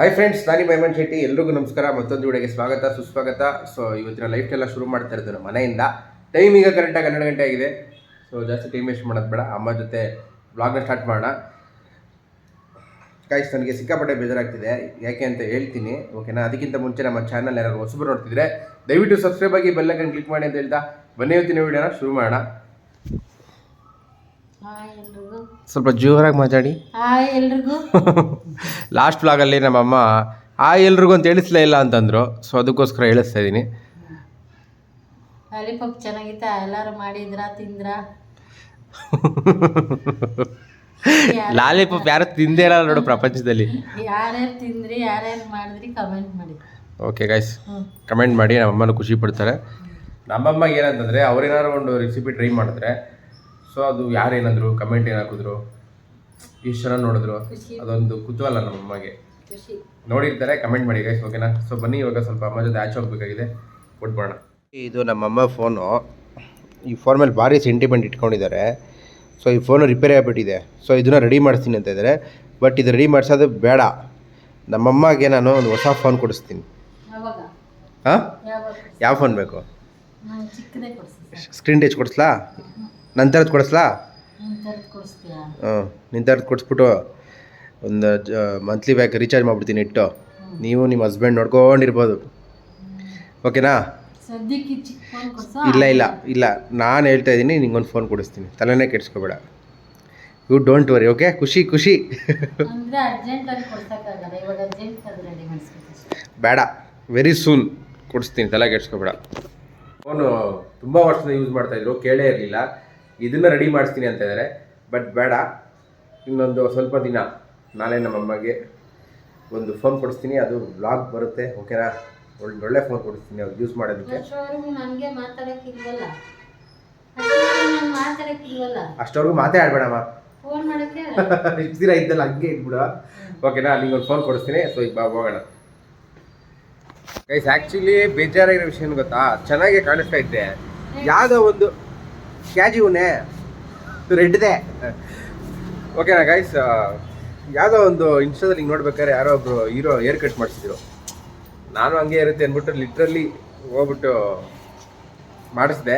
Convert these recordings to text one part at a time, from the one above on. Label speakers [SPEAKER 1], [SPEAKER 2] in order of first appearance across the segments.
[SPEAKER 1] Hi friends ನಾನಿ ಮೈಮನ್ ಶೆಟ್ಟಿ. ಎಲ್ರಿಗೂ ನಮಸ್ಕಾರ. ಮತ್ತೊಂದು ವಿಡಿಯೋಗೆ ಸ್ವಾಗತ, ಸುಸ್ವಾಗತ. ಸೊ ಇವತ್ತಿನ ಲೈಫ್ ಎಲ್ಲ ಶುರು ಮಾಡ್ತಾ ಇರ್ತಾರೆ ಮನೆಯಿಂದ. ಟೈಮ್ ಈಗ ಕರೆಕ್ಟಾಗಿ ಹನ್ನೆರಡು ಗಂಟೆ ಆಗಿದೆ. ಸೊ ಜಾಸ್ತಿ ಟೈಮ್ ವೇಸ್ಟ್ ಮಾಡೋದು ಬೇಡ. ಅಮ್ಮ ಜೊತೆ ಬ್ಲಾಗ್ನ ಸ್ಟಾರ್ಟ್ ಮಾಡೋಣ. ಕಾಯ್ಸ್ ನನಗೆ ಸಿಕ್ಕಾಪಟ್ಟೆ ಬೇಜಾರಾಗ್ತಿದೆ. ಯಾಕೆ ಅಂತ ಹೇಳ್ತೀನಿ. ಓಕೆನಾ ಅದಕ್ಕಿಂತ ಮುಂಚೆ ನಮ್ಮ ಚಾನಲ್ ಯಾರು ಹೊಸಬರು ನೋಡ್ತಿದ್ರೆ, ದಯವಿಟ್ಟು ಸಬ್ಸ್ಕ್ರೈಬ್ ಆಗಿ ಬೆಲ್ಲೈಕನ್ ಕ್ಲಿಕ್ ಮಾಡಿ ಅಂತ ಹೇಳ್ತಾ, ಬನ್ನಿ ಇವತ್ತಿನ ವಿಡಿಯೋನ ಶುರು ಮಾಡೋಣ.
[SPEAKER 2] ಹಾಯ್ ಎಲ್ರಿಗೂ.
[SPEAKER 1] ಸ್ವಲ್ಪ ಜೋರಾಗಿ ಮಾತಾಡಿ.
[SPEAKER 2] ಹಾಯ್ ಎಲ್ರಿಗೂ.
[SPEAKER 1] ಲಾಸ್ಟ್ ಬ್ಲಾಗಲ್ಲಿ ನಮ್ಮಮ್ಮ ಆ ಎಲ್ರಿಗೂ ಅಂತ ಹೇಳಿಸ್ಲೇ ಇಲ್ಲ ಅಂತಂದರು. ಸೊ ಅದಕ್ಕೋಸ್ಕರ ಹೇಳಿಸ್ತಾ ಇದ್ದೀನಿ
[SPEAKER 2] ಲಾಲಿಪಾಪ್ ಚೆನ್ನಾಗಿತ್ತ? ಎಲ್ಲರೂ ಮಾಡಿದ್ರಾ? ತಿಂದ್ರಾ?
[SPEAKER 1] ಲಾಲಿಪಾಪ್ ಯಾರು ತಿಂದೇ ಇರಲ್ಲ ನೋಡು ಪ್ರಪಂಚದಲ್ಲಿ.
[SPEAKER 2] ಯಾರ್ಯಾರು ತಿಂದ್ರಿ ಯಾರ್ಯಾರು ಮಾಡಿದ್ರಿ ಕಮೆಂಟ್ ಮಾಡಿ.
[SPEAKER 1] ಓಕೆ ಗೈಸ್ ಕಮೆಂಟ್ ಮಾಡಿ ನಮ್ಮಮ್ಮನ ಖುಷಿ ಪಡ್ತಾರೆ. ನಮ್ಮಮ್ಮಗೆ ಏನಂತಂದರೆ ಅವ್ರೇನಾದ್ರು ಒಂದು ರೆಸಿಪಿ ಟ್ರೈ ಮಾಡಿದ್ರೆ ಸೊ ಅದು ಯಾರೇನಂದ್ರು ಕಮೆಂಟ್ ಏನು ಹಾಕಿದ್ರು ಎಷ್ಟು ಜನ ನೋಡಿದ್ರು ಅದೊಂದು ಕುತೂಹಲ ನಮ್ಮಮ್ಮಗೆ
[SPEAKER 2] ಅಮ್ಮಗೆ
[SPEAKER 1] ನೋಡಿರ್ತಾರೆ ಕಮೆಂಟ್ ಮಾಡಿ ಗೈಸ್ ಓಕೆನಾ ಸೊ ಬನ್ನಿ ಇವಾಗ ಸ್ವಲ್ಪ ಅಮ್ಮ ಜೊತೆ ಆಚೆ ಹೋಗ್ಬೇಕಾಗಿದೆ ಕೊಟ್ಬೋಣ ಇದು ನಮ್ಮಮ್ಮ ಫೋನು ಈ ಫೋನ್ ಮೇಲೆ ಭಾರಿ ಸೆಂಟಿಮೆಂಟ್ ಇಟ್ಕೊಂಡಿದ್ದಾರೆ. ಸೊ ಈ ಫೋನು ರಿಪೇರಿ ಆಗಿಬಿಟ್ಟಿದೆ. ಸೊ ಇದನ್ನ ರೆಡಿ ಮಾಡಿಸ್ತೀನಿ ಅಂತ ಇದ್ದಾರೆ. ಬಟ್ ಇದು ರೆಡಿ ಮಾಡಿಸೋದು ಬೇಡ. ನಮ್ಮಮ್ಮಗೆ ನಾನು ಒಂದು ಹೊಸ ಫೋನ್ ಕೊಡಿಸ್ತೀನಿ. ಹಾಂ? ಯಾವ ಫೋನ್ ಬೇಕು? ಸ್ಕ್ರೀನ್ ಟಚ್ ಕೊಡಿಸ್ಲಾ? ನನ್ನ ಥರದ್ದು ಕೊಡಿಸ್ಲಾ? ಹಾಂ ನಿನ್ನ ಥರದ್ದು ಕೊಡಿಸ್ಬಿಟ್ಟು ಒಂದು ಮಂತ್ಲಿ ಬ್ಯಾಕ್ ರೀಚಾರ್ಜ್ ಮಾಡಿಬಿಡ್ತೀನಿ ಇಟ್ಟು. ನೀವು ನಿಮ್ಮ ಹಸ್ಬೆಂಡ್ ನೋಡ್ಕೊಂಡಿರ್ಬೋದು. ಓಕೆನಾ? ಇಲ್ಲ ಇಲ್ಲ ಇಲ್ಲ. ನಾನು ಹೇಳ್ತಾ ಇದ್ದೀನಿ ನಿಂಗೊಂದು ಫೋನ್ ಕೊಡಿಸ್ತೀನಿ. ತಲೆನೇ ಕೆಡಿಸ್ಕೋಬೇಡ. ಯು ಡೋಂಟ್ ವರಿ ಓಕೆ ಖುಷಿ ಖುಷಿ. ಬೇಡ. ವೆರಿ ಸೂನ್ ಕೊಡಿಸ್ತೀನಿ. ತಲೆ ಕೆಡಿಸ್ಕೋಬೇಡ. ಫೋನು ತುಂಬ ವರ್ಷದ ಯೂಸ್ ಮಾಡ್ತಾಯಿದ್ರು ಕೇಳೇ ಇರಲಿಲ್ಲ. ಇದನ್ನು ರೆಡಿ ಮಾಡಿಸ್ತೀನಿ ಅಂತ ಇದ್ದಾರೆ ಬಟ್ ಬೇಡ ಇನ್ನೊಂದು ಸ್ವಲ್ಪ ದಿನ ನಾಳೆ ನಮ್ಮಮ್ಮಗೆ ಒಂದು ಫೋನ್ ಕೊಡಿಸ್ತೀನಿ. ಅದು ಬ್ಲಾಗ್ ಬರುತ್ತೆ ಓಕೆನಾ ಒಳ್ಳೆ ಫೋನ್ ಕೊಡಿಸ್ತೀನಿ ಅವ್ರು ಯೂಸ್ ಮಾಡೋದಕ್ಕೆ.
[SPEAKER 2] ಅಷ್ಟವರೆಗೂ
[SPEAKER 1] ಮಾತೇ ಆಡಬೇಡಮ್ಮ. ಇಷ್ಟು ದಿನ ಇದ್ದಲ್ಲ ಹಂಗೆ ಇದ್ಬಿಡ. ಓಕೆನಾ ನಿಂಗೊಂದು ಫೋನ್ ಕೊಡಿಸ್ತೀನಿ. ಸೊ ಈಗ ಬಾ ಹೋಗೋಣ. ಗೈಸ್ ಆ್ಯಕ್ಚುಲಿ ಬೇಜಾರಾಗಿರೋ ವಿಷಯ ಏನು ಗೊತ್ತಾ? ಚೆನ್ನಾಗಿ ಕಾಣಿಸ್ತಾ ಇದ್ದೆ. ಯಾವುದೋ ಒಂದು ಕ್ಯಾಜುವನೇ ರೆಡ್ದೆ ಓಕೆನಾ ಗೈಸ್ ಯಾವುದೋ ಒಂದು ಇನ್ಸ್ಟಾದಲ್ಲಿ ಹಿಂಗೆ ನೋಡ್ಬೇಕಾದ್ರೆ ಯಾರೋ ಒಬ್ರು ಹೀರೋ ಏರ್ ಕಟ್ ಮಾಡಿಸಿದ್ರು. ನಾನು ಹಂಗೆ ಇರುತ್ತೆ ಅಂದ್ಬಿಟ್ಟು ಲಿಟ್ರಲಿ ಹೋಗ್ಬಿಟ್ಟು ಮಾಡಿಸಿದೆ.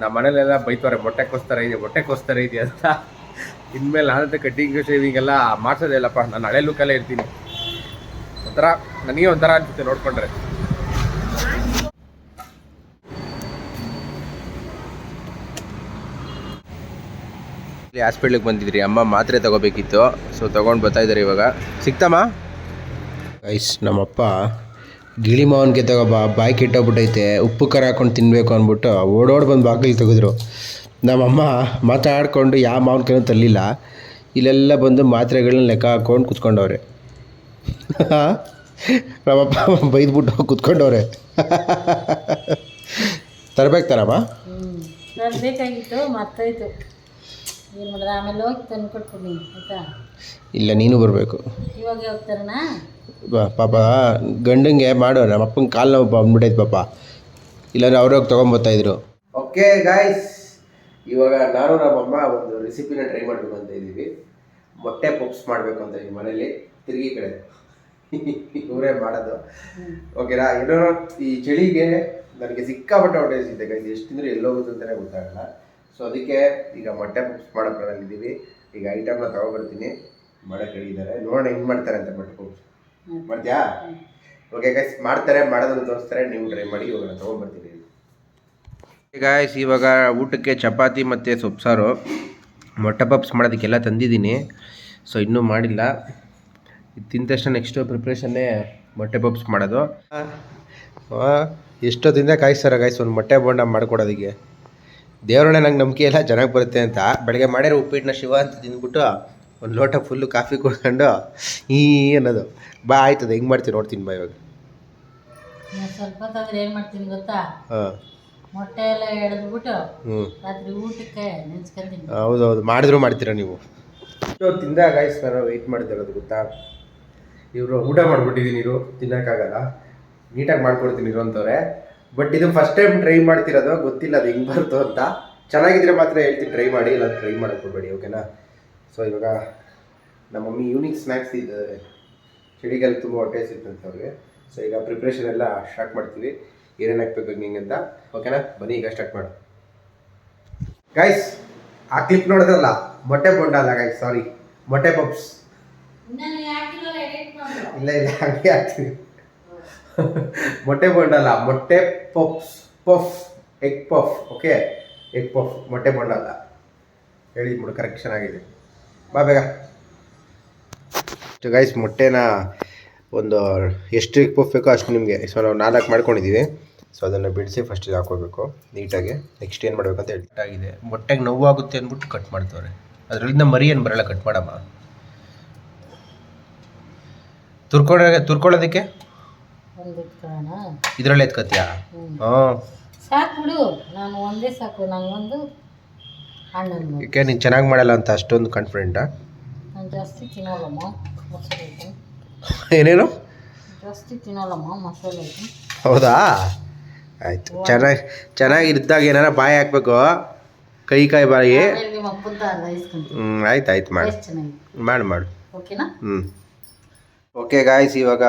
[SPEAKER 1] ನಮ್ಮ ಮನೇಲೆಲ್ಲ ಬೈತಾರೆ ಮೊಟ್ಟೆಗೋಸ್ಕರ ಇದೆ ಮೊಟ್ಟೆಗೋಸ್ಕರ ಇದೆ ಅಂತ. ಇನ್ಮೇಲೆ ನಾನಂತ ಕಟ್ಟಿಂಗ್ ಶೇವಿಂಗ್ ಎಲ್ಲ ಮಾಡಿಸೋದೇ ಇಲ್ಲಪ್ಪ. ನಾನು ಹಳೆ ಲುಕ್ಕಲ್ಲೇ ಇರ್ತೀನಿ. ಒಂಥರ ನನಗೆ ಒಂಥರ ಅನ್ಸುತ್ತೆ ನೋಡ್ಕೊಂಡ್ರೆ. ಹಾಸ್ಪಿಟ್ಲಿಗೆ ಬಂದಿದ್ರಿ. ಅಮ್ಮ ಮಾತ್ರೆ ತಗೋಬೇಕಿತ್ತು. ಸೊ ತಗೊಂಡು ಬರ್ತಾ ಇದ್ದಾರೆ ಇವಾಗ. ಸಿಕ್ತಮ್ಮ ಐಸ್ ನಮ್ಮಪ್ಪ ಗಿಳಿ ಮಾವನ್ಗೆ ತಗೋಬಾ, ಬಾಯಿ ಕೆಟ್ಟೋಗ್ಬಿಟ್ಟೈತೆ. ಉಪ್ಪು ಖಾರ ಹಾಕೊಂಡು ತಿನ್ನಬೇಕು ಅಂದ್ಬಿಟ್ಟು ಓಡೋಡ್ ಬಂದು ಬಾಗಿಲು ತೆಗೆದ್ರು. ನಮ್ಮಮ್ಮ ಮಾತಾಡ್ಕೊಂಡು ಯಾವ ಮಾವನ್ಕೇನೂ ತರಲಿಲ್ಲ. ಇಲ್ಲೆಲ್ಲ ಬಂದು ಮಾತ್ರೆಗಳನ್ನ ಲೆಕ್ಕ ಹಾಕೊಂಡು ಕುತ್ಕೊಂಡವ್ರೆ. ನಮ್ಮಪ್ಪ ಬೈದ್ಬಿಟ್ಟು ಕುತ್ಕೊಂಡವ್ರೆ. ತರಬೇಕು ತರಮ್ಮ
[SPEAKER 2] ಬೇಕಾಗಿತ್ತು ಏನು ಆಮೇಲೆ ಹೋಗಿ ತಂದು ಕೊಟ್ಬಿಡಿ ಆಯಿತಾ?
[SPEAKER 1] ಇಲ್ಲ ನೀನು ಬರಬೇಕು.
[SPEAKER 2] ಇವಾಗ ಹೋಗ್ತಾರಣ
[SPEAKER 1] ಪಾಪ ಗಂಡಂಗೆ ಮಾಡು ನಮ್ಮ ಅಪ್ಪನ ಕಾಲು ನೋವು ಬಂದ್ಬಿಟ್ಟೈತೆ ಪಾಪ. ಇಲ್ಲಾಂದ್ರೆ ಅವ್ರಿಗೆ ತೊಗೊಂಬರ್ತಾಯಿದ್ರು ಓಕೆ ಗಾಯ್ಸ್ ಇವಾಗ ನಾನು ನಮ್ಮಮ್ಮ ಒಂದು ರೆಸಿಪಿನ ಟ್ರೈ ಮಾಡಬೇಕು ಅಂತ ಇದ್ದೀವಿ. ಮೊಟ್ಟೆ ಪಪ್ಸ್ ಮಾಡಬೇಕು ಅಂತ ಈ ಮನೇಲಿ ತಿರುಗಿ ಕಡೆ. ಇವರೇ ಮಾಡೋದು. ಓಕೆನಾ ಏನೋ ಈ ಚಳಿಗೆ ನನಗೆ ಸಿಕ್ಕಾಪಟ್ಟೆ ಹೊಟ್ಟೆ ಸಿಗುತ್ತೆ ಗೈಸ್ ಎಷ್ಟು ತಿಂದರೆ ಎಲ್ಲೋಗುತ್ತೆ ಅಂತಲೇ ಗೊತ್ತಾಗಲ್ಲ. ಸೊ ಅದಕ್ಕೆ ಈಗ ಮೊಟ್ಟೆ ಪಪ್ಸ್ ಮಾಡೋ ಪ್ಲಾನಲ್ಲಿದ್ದೀವಿ ಈಗ ಐಟಮ್ನ ತಗೊಬರ್ತೀನಿ. ಮಾಡಕ್ಕೆ ಹೇಳಿದ್ದಾರೆ ನೋಡೋಣ ಹೆಂಗೆ ಮಾಡ್ತಾರೆ ಅಂತ ಮೊಟ್ಟೆ ಪಪ್ಸ್ ಮಾಡ್ತೀಯಾ? ಓಕೆ ಗೈಸ್ ಮಾಡ್ತಾರೆ ಮಾಡೋದನ್ನು ತೋರಿಸ್ತಾರೆ. ನೀವು ಟ್ರೈ ಮಾಡಿ ಇವಾಗ ನಾನು ತೊಗೊಂಬರ್ತೀನಿ. ಗಾಯ್ಸ್ ಇವಾಗ ಊಟಕ್ಕೆ ಚಪಾತಿ ಮತ್ತು ಸೊಪ್ಸಾರು ಮೊಟ್ಟೆ ಪಪ್ಸ್ ಮಾಡೋದಕ್ಕೆಲ್ಲ ತಂದಿದ್ದೀನಿ. ಸೊ ಇನ್ನೂ ಮಾಡಿಲ್ಲ. ಇದು ತಿಂದ ತಕ್ಷಣ ನೆಕ್ಸ್ಟು ಪ್ರಿಪ್ರೇಷನ್ನೇ ಮೊಟ್ಟೆ ಪಪ್ಸ್ ಮಾಡೋದು. ಎಷ್ಟೊತ್ತಿಂದ ಕಾಯಿಸ್ತಾರೆ ಗಾಯ್ಸ್ ಒಂದು ಮೊಟ್ಟೆ ಬೋಂಡ ಮಾಡ್ಕೊಡೋದಕ್ಕೆ? ದೇವ್ರಣ್ಣ ನಂಗೆ ನಂಬಿಕೆ ಇಲ್ಲ ಚೆನ್ನಾಗಿ ಬರುತ್ತೆ ಅಂತ. ಬೆಳಗ್ಗೆ ಮಾಡಿರೋ ಉಪ್ಪಿಟ್ಟನ್ನ ಶಿವ ಅಂತ ತಿಂದ್ಬಿಟ್ಟು ಒಂದು ಲೋಟ ಫುಲ್ಲು ಕಾಫಿ ಕುಡ್ಕೊಂಡು ಈ ಅನ್ನೋದು. ಬಾ ಆಯ್ತದೆ ಹೆಂಗೆ ಮಾಡ್ತೀನಿ ನೋಡ್ತೀನಿ ಬಾ ಇವಾಗ.
[SPEAKER 2] ಸ್ವಲ್ಪ ಹೊತ್ತಾದ್ರೆ ಏನು ಮಾಡ್ತೀನಿ ಗೊತ್ತಾ?
[SPEAKER 1] ಹಾಂ.
[SPEAKER 2] ಮೊಟ್ಟೆ ಎಲ್ಲ ಎಳೆದ್ಬಿಟ್ಟು
[SPEAKER 1] ಹ್ಞೂ
[SPEAKER 2] ರಾತ್ರಿ ಊಟಕ್ಕೆ ನೆನ್ಸ್ಕೊಂತೀನಿ.
[SPEAKER 1] ಹೌದೌದು ಮಾಡಿದ್ರು ಮಾಡ್ತೀರಾ ನೀವು? ತಿಂದಾಗ ಸರ್ ನಾನು ವೆಯ್ಟ್ ಮಾಡ್ತಿರೋದು ಗೊತ್ತಾ? ಇವರು ಊಟ ಮಾಡ್ಬಿಟ್ಟಿದ್ದೀನಿ ಇರು ತಿನ್ನೋಕ್ಕಾಗಲ್ಲ. ನೀಟಾಗಿ ಮಾಡ್ಕೊಡ್ತೀನಿ ಇರು ಅಂತವ್ರೆ. ಬಟ್ ಇದು ಫಸ್ಟ್ ಟೈಮ್ ಟ್ರೈ ಮಾಡ್ತಿರೋದು ಗೊತ್ತಿಲ್ಲ ಅದು ಹೆಂಗೆ ಬರ್ತು ಅಂತ. ಚೆನ್ನಾಗಿದ್ರೆ ಮಾತ್ರ ಹೇಳ್ತೀನಿ ಟ್ರೈ ಮಾಡಿ ಇಲ್ಲ ಟ್ರೈ ಮಾಡಕ್ಕೆ ಹೋಗ್ಬೇಡಿ ಓಕೆನಾ ಸೊ ಇವಾಗ ನಮ್ಮ ಮಮ್ಮಿ ಯೂನಿಕ್ ಸ್ನ್ಯಾಕ್ಸ್ ಇದ್ದಾರೆ. ಚಳಿಗಾಲ ತುಂಬ ಹೊಟ್ಟೆ ಸಿಗ್ತಂತೆ ಅವ್ರಿಗೆ. ಸೊ ಈಗ ಪ್ರಿಪ್ರೇಷನ್ ಎಲ್ಲ ಸ್ಟಾರ್ಟ್ ಮಾಡ್ತೀವಿ. ಏನೇನು ಹಾಕ್ಬೇಕು ಹಿಂಗೆ ಅಂತ. ಓಕೆನಾ ಬನ್ನಿ ಈಗ ಸ್ಟಾರ್ಟ್ ಮಾಡು ಗೈಸ್ ಆ ಕ್ಲಿಪ್ ನೋಡಿದ್ರಲ್ಲ? ಮೊಟ್ಟೆ ಬೊಂಡ ಅಲ್ಲ ಗೈಸ್ ಸಾರಿ ಮೊಟ್ಟೆ ಪಪ್ಸ್. ಇಲ್ಲ ಇಲ್ಲ ಹಾಗೆ ಹಾಕ್ತೀವಿ ಮೊಟ್ಟೆ ಬೋಂಡ ಮೊಟ್ಟೆ puffs, puff, egg puff okay egg puff, ಮೊಟ್ಟೆ ಬೋಂಡ ಅಲ್ಲ ಹೇಳಿ ಬಿಡು ಕರೆಕ್ಷನ್ ಆಗಿದೆ. ಬಾ ಬೇಗ. ಗೈಸ್ ಮೊಟ್ಟೆನ ಒಂದು ಎಷ್ಟು ಎಗ್ ಪಫ್ ಬೇಕೋ ಅಷ್ಟು ನಿಮಗೆ. ಸೊ ನಾವು ನಾಲ್ಕು ಮಾಡ್ಕೊಂಡಿದ್ದೀವಿ ಸೊ ಅದನ್ನು ಬಿಡಿಸಿ ಫಸ್ಟ್ ಇದು ಹಾಕೋಬೇಕು ನೀಟಾಗಿ. ನೆಕ್ಸ್ಟ್ ಏನು ಮಾಡಬೇಕಂತ ಹೇಳಿ. ಆಗಿದೆ ಮೊಟ್ಟೆಗೆ ನೋವಾಗುತ್ತೆ ಅಂದ್ಬಿಟ್ಟು ಕಟ್ ಮಾಡ್ತವ್ರೆ. ಅದರಲ್ಲಿಂದ ಮರಿ ಏನು ಬರಲ್ಲ ಕಟ್ ಮಾಡಮ್ಮ. ತುರ್ಕೊಂಡ ತುರ್ಕೊಳ್ಳೋದಕ್ಕೆ? ಇದರಲ್ಲೇ ಎತ್ಕತ್ತೀಯಾ
[SPEAKER 2] ಹ್ಮ್.
[SPEAKER 1] ಹಾಂ.
[SPEAKER 2] ಸಾಕು ಬಿಡು. ನಾನು ಒಂದೇ ಸಾಕು. ನನಗೊಂದು
[SPEAKER 1] ನೀನು ಚೆನ್ನಾಗಿ ಮಾಡಲ್ಲ ಅಂತ ಅಷ್ಟೊಂದು ಕಾನ್ಫಿಡೆಂಟಾ
[SPEAKER 2] ನಾನು ಜಾಸ್ತಿ ತಿನ್ನಲ್ಲಮ್ಮ ಮಸಾಲೆ ಐಟಮ್
[SPEAKER 1] ಏನೇನು?
[SPEAKER 2] ಜಾಸ್ತಿ ತಿನ್ನಲ್ಲಮ್ಮ ಮಸಾಲೆ ಐಟಮ್
[SPEAKER 1] ಹೌದಾ? ಆಯ್ತು. ಚೆನ್ನಾಗಿ ಇದ್ದಾಗ ಏನಾರ ಬಾಯಿ ಹಾಕ್ಬೇಕು? ಕೈ ಕಾಯಿ ಬಾಯಿ.
[SPEAKER 2] ನಿಮ್ಮ ಅಪ್ಪಂತ ಅಲ್ಲ ಇಸ್ಕೊಂತೀನಿ
[SPEAKER 1] ಹ್ಞೂ ಆಯ್ತು ಆಯ್ತು ಮಾಡು.
[SPEAKER 2] ಚೆನ್ನಾಗಿ
[SPEAKER 1] ಮಾಡು ಮಾಡು.
[SPEAKER 2] ಓಕೆನಾ?
[SPEAKER 1] ಹ್ಞೂ ಓಕೆ ಗಾಯ್ಸ್ ಇವಾಗ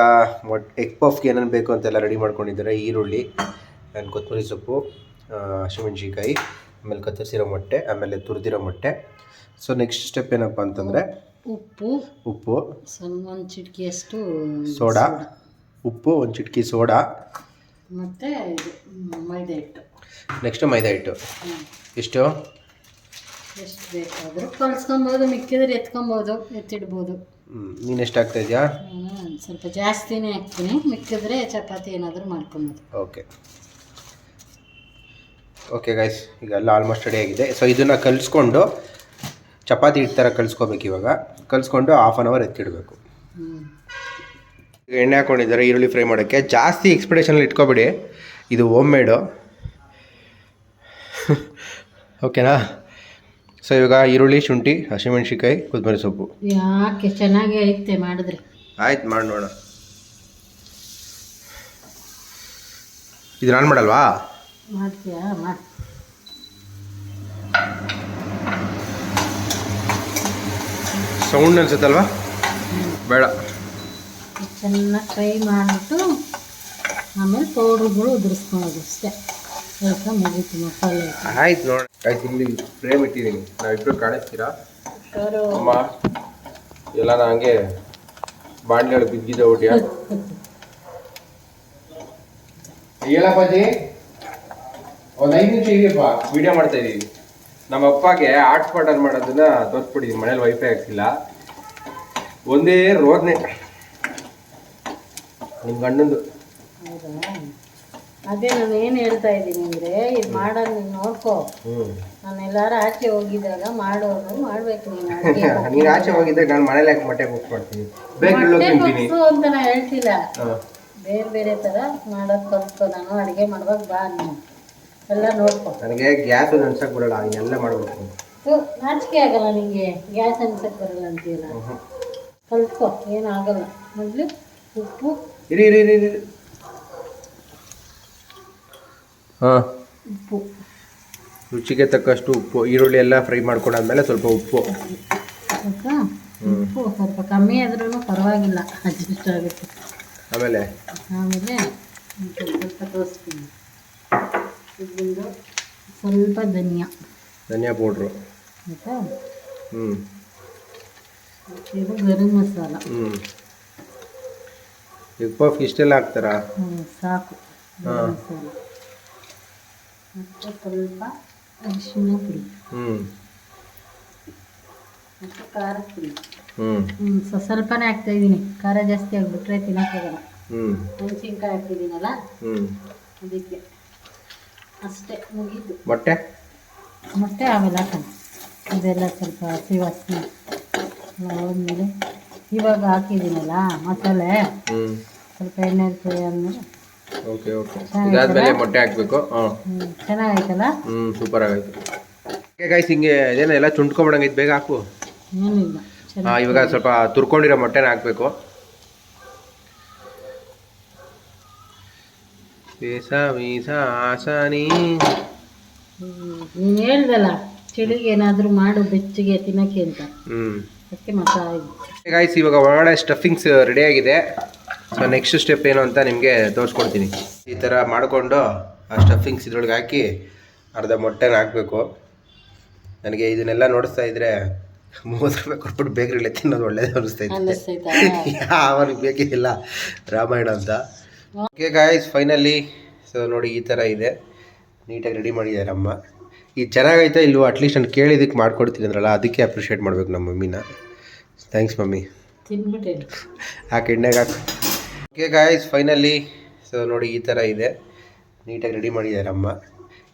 [SPEAKER 1] ಮೊಟ್ ಎಗ್ ಪಫ್ಗೆ ಏನೇನು ಬೇಕು ಅಂತೆಲ್ಲ ರೆಡಿ ಮಾಡ್ಕೊಂಡಿದ್ದಾರೆ. ಈರುಳ್ಳಿ ಆ್ಯಂಡ್ ಕೊತ್ತಂಬರಿ ಸೊಪ್ಪು ಹಸಿಮೆಣ್ಸಿಕಾಯಿ ಹಸಿಮೆಣ್ಸಿನ್ಕಾಯಿ ಆಮೇಲೆ ಕತ್ತರಿಸಿರೋ ಮೊಟ್ಟೆ ಆಮೇಲೆ ತುರಿದಿರೋ ಮೊಟ್ಟೆ. ಸೊ ನೆಕ್ಸ್ಟ್ ಸ್ಟೆಪ್ ಏನಪ್ಪ ಅಂತಂದರೆ
[SPEAKER 2] ಉಪ್ಪು
[SPEAKER 1] ಉಪ್ಪು
[SPEAKER 2] ಒಂದು ಚಿಟಕಿಯಷ್ಟು
[SPEAKER 1] ಸೋಡಾ ಉಪ್ಪು ಒಂದು ಚಿಟಕಿ ಸೋಡಾ.
[SPEAKER 2] ಮತ್ತು ಮೈದಾ ಹಿಟ್ಟು.
[SPEAKER 1] ನೆಕ್ಸ್ಟ್ ಮೈದಾ ಹಿಟ್ಟು. ಎಷ್ಟು?
[SPEAKER 2] ಎಷ್ಟು ಬೇಕಾದರೂ ಕಳ್ಸ್ಕೊಬೋದು ಮಿಕ್ಕಿದ್ರೆ ಎತ್ಕೊಬೋದು ಎತ್ತಿಡ್ಬೋದು.
[SPEAKER 1] ನೀನು ಎಷ್ಟು ಆಗ್ತಾ ಇದೆಯಾ
[SPEAKER 2] ಸ್ವಲ್ಪ ಜಾಸ್ತಿನೇ ಹಾಕ್ತೀನಿ. ಮಿಕ್ಕಿದ್ರೆ ಚಪಾತಿ ಏನಾದರೂ ಮಾಡ್ಕೊಬೋದು.
[SPEAKER 1] ಓಕೆ ಓಕೆ ಗೈಸ್ ಈಗ ಎಲ್ಲ ಆಲ್ಮೋಸ್ಟ್ ರೆಡಿ ಆಗಿದೆ. ಸೊ ಇದನ್ನು ಕಲಿಸ್ಕೊಂಡು ಚಪಾತಿ ಹಿಟ್ಟು ಥರ ಕಲಿಸ್ಕೋಬೇಕು ಇವಾಗ. ಕಲಿಸ್ಕೊಂಡು ಹಾಫ್ ಆನ್ ಅವರ್ ಎತ್ತಿಡಬೇಕು. ಈಗ ಎಣ್ಣೆ ಹಾಕ್ಕೊಂಡಿದ್ದಾರೆ ಈರುಳ್ಳಿ ಫ್ರೈ ಮಾಡೋಕ್ಕೆ. ಜಾಸ್ತಿ ಎಕ್ಸ್ಪೆಕ್ಟೇಷನಲ್ಲಿ ಇಟ್ಕೊಬೇಡಿ. ಇದು ಓಮ್ ಮೇಡು ಓಕೆನಾ ಸೊ ಇವಾಗ ಈರುಳ್ಳಿ ಶುಂಠಿ ಹಸಿಮೆಣ್ಸಿನ್ಕಾಯಿ ಕೊತ್ತಂಬರಿ ಸೊಪ್ಪು.
[SPEAKER 2] ಯಾಕೆ ಚೆನ್ನಾಗಿ ಐತೆ ಮಾಡಿದ್ರೆ?
[SPEAKER 1] ಆಯ್ತು ಮಾಡಿ ನೋಡೋಣ. ಇದು ನಾನು ಮಾಡಲ್ವಾ?
[SPEAKER 2] ಮಾಡ್ತೀಯಾ? ಮಾಡಿ.
[SPEAKER 1] ಸೌಂಡ್ ಅನ್ಸುತ್ತಲ್ವಾ ಬೇಡ.
[SPEAKER 2] ಚೆನ್ನಾಗಿ ಫ್ರೈ ಮಾಡಿಬಿಟ್ಟು ಆಮೇಲೆ ಪೌಡ್ರುಗಳು ಉದುರಿಸ್ಕೊಳ್ಳೋದು ಅಷ್ಟೇ.
[SPEAKER 1] ಆಯ್ತು ನೋಡಿ. ಆಯ್ತು ಇಲ್ಲಿ ಫ್ರೇಮ್ ಇಟ್ಟಿದ್ದೀನಿ. ನಾವಿಬ್ಬರು ಕಾಣಿಸ್ತೀರಾ? ಅಮ್ಮ ಎಲ್ಲ ನಾ ಹಂಗೆ ಬಾಂಡ್ಲೆಗಳು ಬಿದ್ದಿದ್ದೆ ಹುಟ್ಟಿಯ ಹೇಳಪ್ಪಾಜಿ ಒಂದು ಐದು ನಿಮಿಷ ಇದೆಯಪ್ಪ ವಿಡಿಯೋ ಮಾಡ್ತಾ ಇದ್ದೀವಿ ನಮ್ಮ ಅಪ್ಪಗೆ ಹಾಟ್ಸ್ಪಾಟ್ ಆನ್ ಮಾಡೋದನ್ನ ತೋರಿಸ್ಬಿಟ್ಟಿದ್ದೀನಿ ಮನೇಲಿ ವೈಫೈ ಆಗ್ತಿಲ್ಲ ಒಂದೇ ರೋದ್ನೆ. ನಿಮ್ಮ ಗಂಡಂದು.
[SPEAKER 2] ಅದೇ ನಾನು ಏನು ಹೇಳ್ತಾ ಇದ್ದೀನಿ ಅಂದರೆ ಇದು ಮಾಡೋದು ನೀನು ನೋಡ್ಕೋ. ನಾನು ಎಲ್ಲಾರು ಆಚೆ ಹೋಗಿದ್ದಾಗ ಮಾಡೋದು ಮಾಡ್ಬೇಕು ನೀನು ಅಡುಗೆ
[SPEAKER 1] ನೀನು ಆಚೆ ಹೋಗಿದ್ದೆ ನಾನು ಮನೇಲಿ ಯಾಕೆ ಮೊಟ್ಟೆ ಬುಕ್ ಮಾಡ್ತೀನಿ? ಬೇಗ ಇಲ್ಲೋಗಿ ತಿಂತೀನಿ.
[SPEAKER 2] ಅಂತ ನಾನು ಹೇಳ್ತಿಲ್ಲ.
[SPEAKER 1] ಹಾಂ.
[SPEAKER 2] ಬೇರೆ ಬೇರೆ ಥರ ಮಾಡೋದು ಕಲ್ತ್ಕೊ ನಾನು ಅಡುಗೆ ಮಾಡುವಾಗ ಬಾ ನೀನು. ಎಲ್ಲ ನೋಡ್ಕೊ.
[SPEAKER 1] ನನಗೆ ಗ್ಯಾಸ್ ಅನ್ಸಕ್ಕೆ ಬರಲ್ಲ ಎಲ್ಲ ಮಾಡಬೇಕು
[SPEAKER 2] ಥು, ನಾಚಿಕೆ ಆಗಲ್ಲ ನಿಂಗೆ. ಗ್ಯಾಸ್ ಅನ್ಸಕ್ಕೆ ಬರಲ್ಲ ಅಂತೀಯಲ್ಲ. ಕಲ್ತ್ಕೊ ಏನಾಗಲ್ಲ ಮೊದಲು ಉಪ್ಪು
[SPEAKER 1] ಇರಿ ಇರಿ ಇರಿ ಇರಿ. ಹಾಂ.
[SPEAKER 2] ಉಪ್ಪು.
[SPEAKER 1] ರುಚಿಗೆ ತಕ್ಕಷ್ಟು ಉಪ್ಪು ಈರುಳ್ಳಿ ಎಲ್ಲ ಫ್ರೈ ಮಾಡ್ಕೊಂಡಾದ್ಮೇಲೆ ಸ್ವಲ್ಪ ಉಪ್ಪು.
[SPEAKER 2] ಆಯ್ತಾ ಉಪ್ಪು ಸ್ವಲ್ಪ ಕಮ್ಮಿ ಆದ್ರೂ ಪರವಾಗಿಲ್ಲ ಅಡ್ಜಸ್ಟ್ ಆಗುತ್ತೆ
[SPEAKER 1] ಆಮೇಲೆ?
[SPEAKER 2] ಆಮೇಲೆ ಸ್ವಲ್ಪ ತೋರಿಸ್ತೀನಿ. ಇದರಿಂದ ಸ್ವಲ್ಪ ಧನಿಯಾ.
[SPEAKER 1] ಧನಿಯಾ ಪೌಡ್ರು.
[SPEAKER 2] ಆಯಿತಾ?
[SPEAKER 1] ಹ್ಞೂ
[SPEAKER 2] ಇದು ಗರಂ ಮಸಾಲ.
[SPEAKER 1] ಹ್ಞೂ ಎಗ್ ಪಫ್ ಇಷ್ಟೆಲ್ಲ ಹಾಕ್ತಾರಾ?
[SPEAKER 2] ಸಾಕು. ಹಾಂ. ಮಸಾಲ. ಮತ್ತು ಸ್ವಲ್ಪ ಅರಿಶಿನ ಪುಡಿ. ಮತ್ತು ಖಾರದ ಪುಡಿ.
[SPEAKER 1] ಹ್ಞೂ
[SPEAKER 2] ಹ್ಞೂ ಸ್ವ ಸ್ವಲ್ಪನೇ ಹಾಕ್ತಾ ಇದ್ದೀನಿ. ಖಾರ ಜಾಸ್ತಿ ಆಗಿಬಿಟ್ರೆ ತಿನ್ನೋಕ್ಕಾಗಲ್ಲ.
[SPEAKER 1] ಹ್ಞೂ
[SPEAKER 2] ಮೆಣಸಿನ್ಕಾಯಿ ಹಾಕ್ತಿದ್ದೀನಲ್ಲ?
[SPEAKER 1] ಹ್ಞೂ
[SPEAKER 2] ಅದಕ್ಕೆ ಅಷ್ಟೇ ಮುಗೀತು.
[SPEAKER 1] ಮೊಟ್ಟೆ?
[SPEAKER 2] ಮೊಟ್ಟೆ ಆಮೇಲೆ ಹಾಕೋಣ. ಇದೆಲ್ಲ ಸ್ವಲ್ಪ ಹಸಿ ವಾಸನೆ ಹೋದ್ಮೇಲೆ ಇವಾಗ ಹಾಕಿದ್ದೀನಲ್ಲ ಮಸಾಲೆ. ಸ್ವಲ್ಪ ಎಣ್ಣೆ ಫ್ರೈ ಆದಮೇಲೆ
[SPEAKER 1] ಓಕೆ ಓಕೆ ಇದಾದ್ಮೇಲೆ ಮೊಟ್ಟೆ ಹಾಕ್ಬೇಕು. ಹಾಂ
[SPEAKER 2] ಚೆನ್ನಾಗೈತಲ್ಲ
[SPEAKER 1] ಹ್ಞೂ ಸೂಪರ್ ಆಗೈತೆ ಓಕೆ ಗಾಯ್ಸ್ ಹಿಂಗೆ ಇದೇನೋ ಎಲ್ಲ ಚುಂಟ್ಕೊಂಬಿಡಂಗೈತೆ ಬೇಗ ಹಾಕು.
[SPEAKER 2] ಏನಿಲ್ಲ
[SPEAKER 1] ಹಾಂ ಇವಾಗ ಸ್ವಲ್ಪ ತುರ್ಕೊಂಡಿರೋ ಮೊಟ್ಟೆನ ಹಾಕಬೇಕು. ಬೇಸ ಮೀಸ ಆಸಾನಿ.
[SPEAKER 2] ನೀನು ಹೇಳ್ದಲ್ಲ ಚಳಿಗೆ ಏನಾದರೂ ಮಾಡು ಬೆಚ್ಚಗೆ ತಿನ್ನೋಕ್ಕೆ ಅಂತ.
[SPEAKER 1] ಹ್ಞೂ
[SPEAKER 2] ಅದಕ್ಕೆ ಮಸಾಲೆ.
[SPEAKER 1] ಗಾಯ್ಸ್ ಇವಾಗ ಒಳಗಡೆ ಸ್ಟಫಿಂಗ್ಸ್ ರೆಡಿ ಆಗಿದೆ. ಸೊ ನೆಕ್ಸ್ಟ್ ಸ್ಟೆಪ್ ಏನು ಅಂತ ನಿಮಗೆ ತೋರಿಸ್ಕೊಡ್ತೀನಿ. ಈ ಥರ ಮಾಡಿಕೊಂಡು ಆ ಸ್ಟಫಿಂಗ್ಸ್ ಇದ್ರೊಳಗೆ ಹಾಕಿ ಅರ್ಧ ಮೊಟ್ಟೆನ ಹಾಕಬೇಕು. ನನಗೆ ಇದನ್ನೆಲ್ಲ ನೋಡಿಸ್ತಾ ಇದ್ರೆ ಮೂವತ್ತು ರೂಪಾಯಿ ಕೊಟ್ಬಿಟ್ಟು ಬೇಕ್ರಿಲಿ ತಿನ್ನೋದು ಒಳ್ಳೇದು ಅನಿಸ್ತಾ ಇದೆ
[SPEAKER 2] ಅವ್ರಿಗೆ
[SPEAKER 1] ಬೇಕಿದ್ದಿಲ್ಲ ಬೇಕಿಲ್ಲ ರಾಮಾಯಣ ಅಂತ. ಓಕೆ ಗಾಯ್ಸ್ ಫೈನಲಿ ಸೊ ನೋಡಿ ಈ ಥರ ಇದೆ. ನೀಟಾಗಿ ರೆಡಿ ಮಾಡಿದ್ದಾರೆ ಅಮ್ಮ ಇದು ಚೆನ್ನಾಗೈತೆ ಇಲ್ವೋ ಅಟ್ಲೀಸ್ಟ್ ನಾನು ಕೇಳಿದ್ದಕ್ಕೆ ಮಾಡ್ಕೊಡ್ತೀನಿ ಅಂದ್ರಲ್ಲ ಅದಕ್ಕೆ ಅಪ್ರಿಷಿಯೇಟ್ ಮಾಡ್ಬೇಕು ನಮ್ಮ ಮಮ್ಮಿನ. Thanks mummy.
[SPEAKER 2] ಆ
[SPEAKER 1] ಹಾಕಿ ಎಣ್ಣೆಗೆ ಹಾಕಿ ಓಕೆ ಗಾಯ್ಸ್ ಫೈನಲಿ ಸೊ ನೋಡಿ ಈ ಥರ ಇದೆ. ನೀಟಾಗಿ ರೆಡಿ ಮಾಡಿದ್ದಾರೆ ಅಮ್ಮ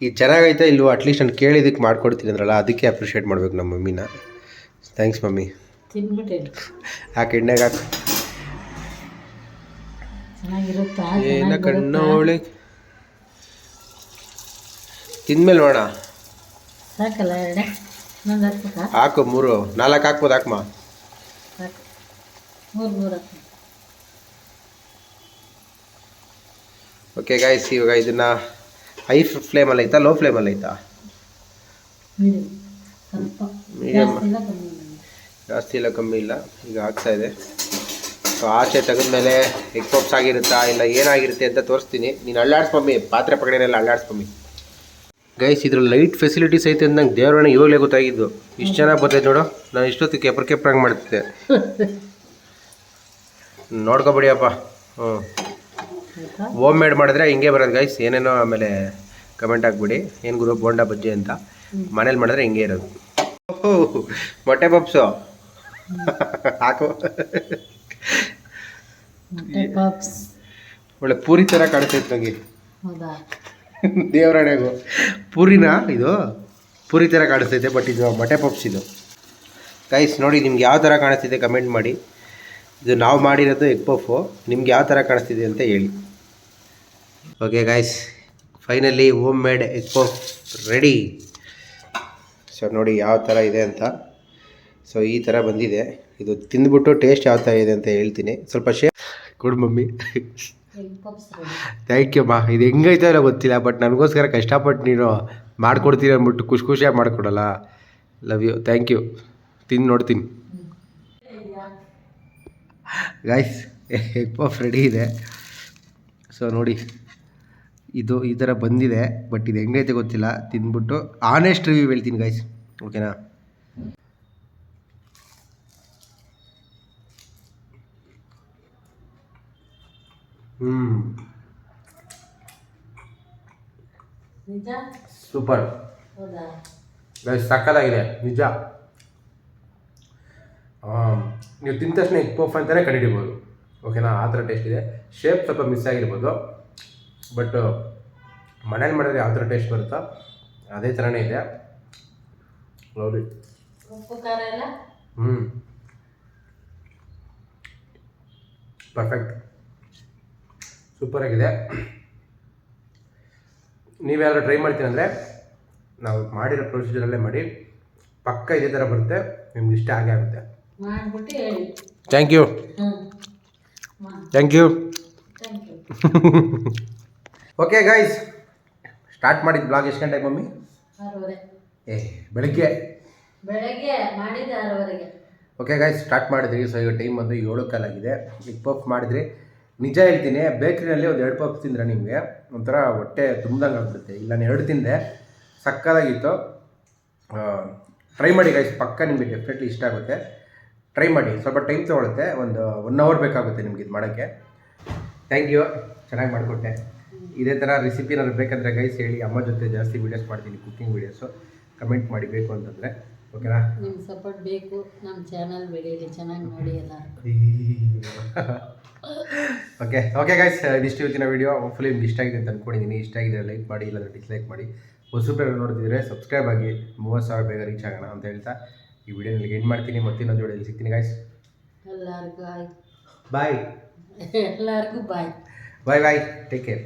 [SPEAKER 1] ಈ ಚೆನ್ನಾಗೈತೆ ಇಲ್ವೋ ಅಟ್ಲೀಸ್ಟ್ ನಾನು ಕೇಳಿದ್ದಕ್ಕೆ ಮಾಡ್ಕೊಡ್ತೀನಿ ಅಂದ್ರಲ್ಲ ಅದಕ್ಕೆ ಅಪ್ರಿಷಿಯೇಟ್ ಮಾಡ್ಬೇಕು ನಮ್ಮ ಮಮ್ಮಿನ. Thanks mummy. ಆ ಎಣ್ಣೆಗೆ ಹಾಕಿ. ಏನ? ಕಣ್ಣೋಳಿ. ತಿಂದ್ಮೇಲೆ ನೋಡ ಹಾಕು ಮೂರು. ನಾಲ್ಕು ಹಾಕ್ಬೋದು ಹಾಕಮ್ಮ
[SPEAKER 2] ಮೂರು ಮೂರು
[SPEAKER 1] ಓಕೆ ಗಾಯ್ಸ್ ಇವಾಗ ಇದನ್ನ ಹೈ ಫ್ಲೇಮಲ್ಲಿ ಐತಾ ಲೋ ಫ್ಲೇಮಲ್ಲಿ ಐತಾ?
[SPEAKER 2] ಮೀಡಿಯಮ್. ಜಾಸ್ತಿ ಇಲ್ಲ ಕಮ್ಮಿ ಇಲ್ಲ.
[SPEAKER 1] ಈಗ ಆಗ್ತಾ ಇದೆ. ಸೊ ಆಚೆ ತೆಗೆದ್ಮೇಲೆ ಎಗ್ ಪಪ್ಸ್ ಆಗಿರುತ್ತಾ ಇಲ್ಲ ಏನಾಗಿರುತ್ತೆ ಅಂತ ತೋರಿಸ್ತೀನಿ. ನೀನು ಅಳ್ಳಾಡ್ಸ್ ಮಮ್ಮಿ ಪಾತ್ರೆ ಪಕಡೆನೆಲ್ಲ ಅಳ್ಳಾಡ್ಸ್ ಮಮ್ಮಿ. ಗೈಸ್ ಇದ್ರಲ್ಲಿ ಲೈಟ್ ಫೆಸಿಲಿಟೀಸ್ ಐತೆ ಅಂತ ನಂಗೆ ದೇವರಣ್ಣ ಇವಾಗಲೇ ಗೊತ್ತಾಗಿದ್ದು. ಇಷ್ಟು ಚೆನ್ನಾಗಿ ಬರ್ತೈತೆ ನೋಡು. ನಾನು ಇಷ್ಟೊತ್ತಿಗೆ ಕೆಪರ್ ಕೆಪ್ರಂಗೆ ಮಾಡ್ತಿದ್ದೆ. ನೋಡ್ಕೊಬಿಡಿಯಪ್ಪ ಹ್ಞೂ ಹೋಮ್ ಮೇಡ್ ಮಾಡಿದ್ರೆ ಹಿಂಗೆ ಬರೋದು ಗೈಸ್ ಏನೇನೋ ಆಮೇಲೆ ಕಮೆಂಟ್ ಹಾಕ್ಬಿಡಿ. ಏನು ಗುರು ಬೋಂಡಾ ಬಜ್ಜಿ ಅಂತ. ಮನೇಲಿ ಮಾಡಿದ್ರೆ ಹಿಂಗೆ ಇರೋದು. ಮೊಟ್ಟೆ ಪಪ್ಸು. ಹಾಕು. ಒಳ್ಳೆ ಪೂರಿ ಥರ ಕಾಣಿಸ್ತೈತೆ ನನಗೆ ದೇವರಣೆಗೂ. ಪೂರಿನ ಇದು? ಪೂರಿ ಥರ ಕಾಣಿಸ್ತೈತೆ ಬಟ್ ಇದು ಮೊಟ್ಟೆ ಪಪ್ಸ್ ಇದು. ಗೈಸ್ ನೋಡಿ ನಿಮ್ಗೆ ಯಾವ ಥರ ಕಾಣಿಸ್ತಿದೆ ಕಮೆಂಟ್ ಮಾಡಿ. ಇದು ನಾವು ಮಾಡಿರೋದು ಎಗ್ ಪಫು. ನಿಮ್ಗೆ ಯಾವ ಥರ ಕಾಣಿಸ್ತಿದೆ ಅಂತ ಹೇಳಿ. Okay guys finally homemade egg puff ready so ನೋಡಿ ಯಾವ ಥರ ಇದೆ ಅಂತ. ಸೊ ಈ ಥರ ಬಂದಿದೆ. ಇದು ತಿಂದ್ಬಿಟ್ಟು ಟೇಸ್ಟ್ ಯಾವ ಥರ ಇದೆ ಅಂತ ಹೇಳ್ತೀನಿ. ಸ್ವಲ್ಪ ಶೇ ಕೊಡು ಮಮ್ಮಿ. ಥ್ಯಾಂಕ್ ಯು ಮಾ. ಇದು ಹೆಂಗೈತೆ ಇಲ್ಲ ಗೊತ್ತಿಲ್ಲ ಬಟ್ ನನಗೋಸ್ಕರ ಕಷ್ಟಪಟ್ಟು ನೀನು ಮಾಡ್ಕೊಡ್ತೀನಿ ಅಂದ್ಬಿಟ್ಟು ಖುಷಿ ಖುಷಿಯಾಗಿ ಮಾಡಿಕೊಡಲ್ಲ. ಲವ್ ಯು ಥ್ಯಾಂಕ್ ಯು ತಿಂದು ನೋಡ್ತೀನಿ ಗಾಯ್ಸ್ ಎಗ್ ಪಫ್ ರೆಡಿ ಇದೆ. ಸೊ ನೋಡಿ ಇದು ಈ ಥರ ಬಂದಿದೆ ಬಟ್ ಇದು ಹೆಂಗೈತೆ ಗೊತ್ತಿಲ್ಲ ತಿಂದ್ಬಿಟ್ಟು ಆನೆಸ್ಟ್ ರಿವ್ಯೂ ಹೇಳ್ತೀನಿ ಗೈಸ್ ಓಕೆನಾ
[SPEAKER 2] ಹ್ಮ್.
[SPEAKER 1] ಸೂಪರ್ ಗೈಸ್ ಸಕ್ಕತ್ತಾಗಿದೆ ನಿಜ. ಆಮ್, ನೀವು ತಿಂದ ತಕ್ಷಣ ಎಗ್ ಪಫ್ ಅಂತಲೇ ಕಂಡುಹಿಡಿಬೋದು. ಓಕೆನಾ ಆ ಥರ ಟೇಸ್ಟ್ ಇದೆ. ಶೇಪ್ ಸ್ವಲ್ಪ ಮಿಸ್ ಆಗಿರ್ಬೋದು. ಬಟ್ ಮನೇಲಿ ಮಾಡಿದ್ರೆ ಯಾವ ಥರ ಟೇಸ್ಟ್ ಬರುತ್ತೋ ಅದೇ ಥರನೇ ಇದೆ. ಲವ್ಲಿ ಹ್ಞೂ ಪರ್ಫೆಕ್ಟ್ ಸೂಪರಾಗಿದೆ ನೀವ್ಯಾರು ಟ್ರೈ ಮಾಡ್ತೀನಿ ಅಂದರೆ ನಾವು ಮಾಡಿರೋ ಪ್ರೊಸೀಜರಲ್ಲೇ ಮಾಡಿ. ಪಕ್ಕ ಇದೇ ಥರ ಬರುತ್ತೆ ನಿಮ್ಗೆ ಇಷ್ಟ ಆಗೇ ಆಗುತ್ತೆ.
[SPEAKER 2] ಮಾಡ್ಬಿಟ್ಟು ಹೇಳಿ.
[SPEAKER 1] ಥ್ಯಾಂಕ್ ಯು
[SPEAKER 2] ಹ್ಞೂ
[SPEAKER 1] thank you
[SPEAKER 2] thank you
[SPEAKER 1] okay guys start ಮಾಡಿದ್ದು ಬ್ಲಾಗ್ ಎಷ್ಟು ಗಂಟೆಗೆ ಮಮ್ಮಿ?
[SPEAKER 2] ಆರೂವರೆ.
[SPEAKER 1] ಏ ಬೆಳಗ್ಗೆ.
[SPEAKER 2] ಬೆಳಗ್ಗೆ ಆರೂವರೆಗೆ.
[SPEAKER 1] ಓಕೆ ಗೈಸ್ ಸ್ಟಾರ್ಟ್ ಮಾಡಿದ್ರಿ. ಸೊ ಈಗ ಟೈಮ್ ಬಂದು ಏಳು ಕಾಲಾಗಿದೆ ಈಗ ಪಫ್ ಮಾಡಿದ್ರಿ. ನಿಜ ಹೇಳ್ತೀನಿ ಬೇಕ್ರಿನಲ್ಲಿ ಒಂದು ಎರಡು ಪಫ್ ತಿಂದ್ರೆ ನಿಮಗೆ? ಒಂಥರ ಹೊಟ್ಟೆ ತುಂಬ್ದಂಗೆ ಆಗ್ಬಿಡುತ್ತೆ. ಇಲ್ಲ ನಾನು ಎರಡು ತಿಂದೆ. ಸಕ್ಕದಾಗಿತ್ತು ಟ್ರೈ ಮಾಡಿ ಗೈಸ್ ಪಕ್ಕ ನಿಮಗೆ ಡೆಫಿನೆಟ್ಲಿ ಇಷ್ಟ ಆಗುತ್ತೆ. ಟ್ರೈ ಮಾಡಿ. ಸ್ವಲ್ಪ ಟೈಮ್ ತೊಗೊಳುತ್ತೆ. ಒಂದು ಒನ್ ಅವರ್ ಬೇಕಾಗುತ್ತೆ ನಿಮ್ಗೆ ಇದು ಮಾಡೋಕ್ಕೆ. ಥ್ಯಾಂಕ್ ಯು ಚೆನ್ನಾಗಿ ಮಾಡಿಕೊಟ್ಟೆ. ಇದೇ ಥರ ರೆಸಿಪಿ ಏನಾದ್ರು ಬೇಕಂದರೆ ಗೈಸ್ ಹೇಳಿ. ಅಮ್ಮ ಜೊತೆ ಜಾಸ್ತಿ ವೀಡಿಯೋಸ್ ಮಾಡ್ತೀನಿ ಕುಕ್ಕಿಂಗ್ ವೀಡಿಯೋಸು ಕಮೆಂಟ್ ಮಾಡಿ ಬೇಕು ಅಂತಂದರೆ. ಓಕೆನಾ
[SPEAKER 2] ನಿಮ್ಮ ಸಪೋರ್ಟ್ ಬೇಕು. ನಮ್ಮ ಚಾನಲ್ ಬೆಳೀಲಿ ಚೆನ್ನಾಗಿ ನೋಡಿ ಎಲ್ಲ
[SPEAKER 1] ಓಕೆ ಓಕೆ ಗೈಸ್ ಇದಿಷ್ಟು ಇವತ್ತಿನ ವೀಡಿಯೋ ಹೋಪ್ಫುಲಿ ನಿಮ್ಗೆ ಇಷ್ಟ ಆಗಿದೆ ಅಂತ ಅಂದ್ಕೊಂಡಿದ್ದೀನಿ ಇಷ್ಟ ಆಗಿದೆ ಲೈಕ್ ಮಾಡಿ ಇಲ್ಲಾಂದರೆ ಡಿಸ್ಲೈಕ್ ಮಾಡಿ. ಹೊಸಬ್ರು ನೋಡ್ತಿದ್ರೆ ಸಬ್ಸ್ಕ್ರೈಬ್ ಆಗಿ ಮೂವತ್ತು ಸಾವಿರ ಬೇಗ ರೀಚ್ ಆಗೋಣ ಅಂತ ಹೇಳ್ತಾ. ಈ ವಿಡಿಯೋ ನಿಮಗೆ ಏನು ಮಾಡ್ತೀನಿ ಮತ್ತೆ ಇನ್ನೊಂದು ವಿಡಿಯೋದಲ್ಲಿ ಸಿಗ್ತೀನಿ ಗಾಯ್ಸ್
[SPEAKER 2] ಎಲ್ಲರಿಗೂ
[SPEAKER 1] ಬಾಯ್
[SPEAKER 2] ಎಲ್ಲರಿಗೂ ಬಾಯ್
[SPEAKER 1] ಬಾಯ್ ಬಾಯ್ ಟೇಕ್ ಕೇರ್